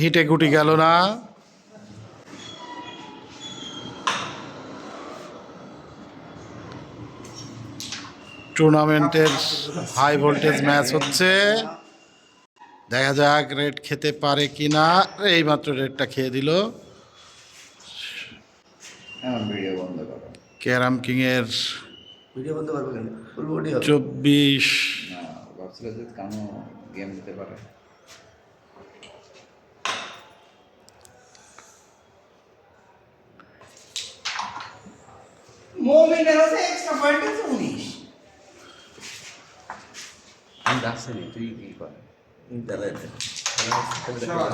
হিটে গুটি গেল না। টুর্নামেন্টের হাই ভোল্টেজ ম্যাচ হচ্ছে। দেখা যাক রেড খেতে পারে কি না এইমাত্র রেডটা খেয়ে দিল। আমার ভিডিও বন্ধ করো। ক্যারাম কিংয়ের ভিডিও বন্ধ করবে কেন? ফুল বডি হবে। চব্বিশ গেম দিতে পারে। মোমেন্টের হচ্ছে এক্সট্রা পয়েন্ট আছে উনিশ আমি যাচ্ছে নি তুই কি কর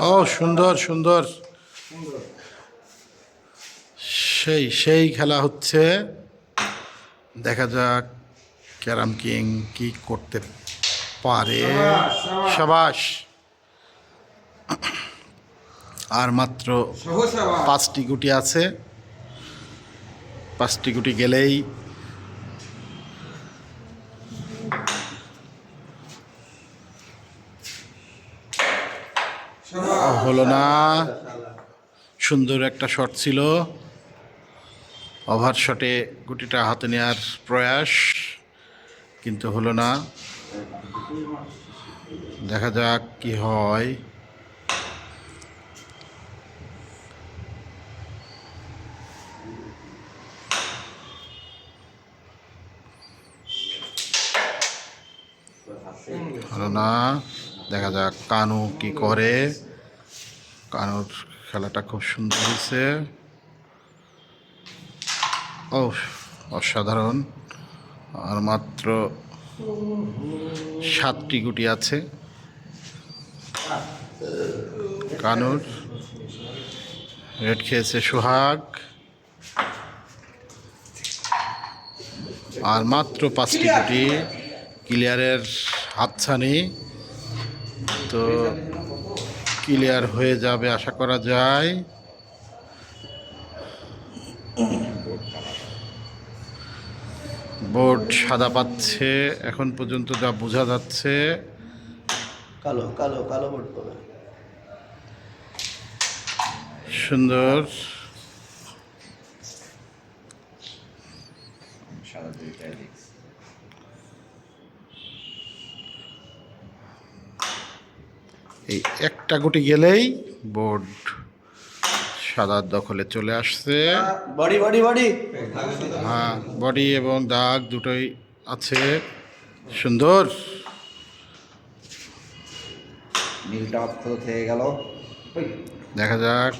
ও সুন্দর সুন্দর। সেই সেই খেলা হচ্ছে। দেখা যাক ক্যারাম কিং কি করতে পারে। সাবাস আর মাত্র পাঁচটি গুটি আছে। পাঁচটি গুটি গেলেই হলো না। সুন্দর একটা শট ছিল। ওভার শটে গুটিটা হাতে নেওয়ার প্রয়াস, কিন্তু হলো না। দেখা যাক কি হয়। হলো না, দেখা যাক কানু কি করে। কানুর খেলাটা খুব সুন্দর হয়েছে। ও, অসাধারণ। আর মাত্র সাতটি গুটি আছে। কানুর রেড খেয়েছে সোহাগ। আর মাত্র পাঁচটি গুটি। ক্লিয়ারের হাতছানি। তো ক্লিয়ার হয়ে যাবে আশা করা যায়। বোর্ড সাদা পাচ্ছে এখন পর্যন্ত যা বোঝা যাচ্ছে। কালো কালো কালো বোর্ড পাবে। সুন্দর। সারা এই একটা গুটি গেলেই বোর্ড সাদার দখলে চলে আসছে। Body body body. হ্যাঁ বডি এবং দাগ দুটোই আছে। সুন্দর। নীলটা থেকে গেল। দেখা যাক।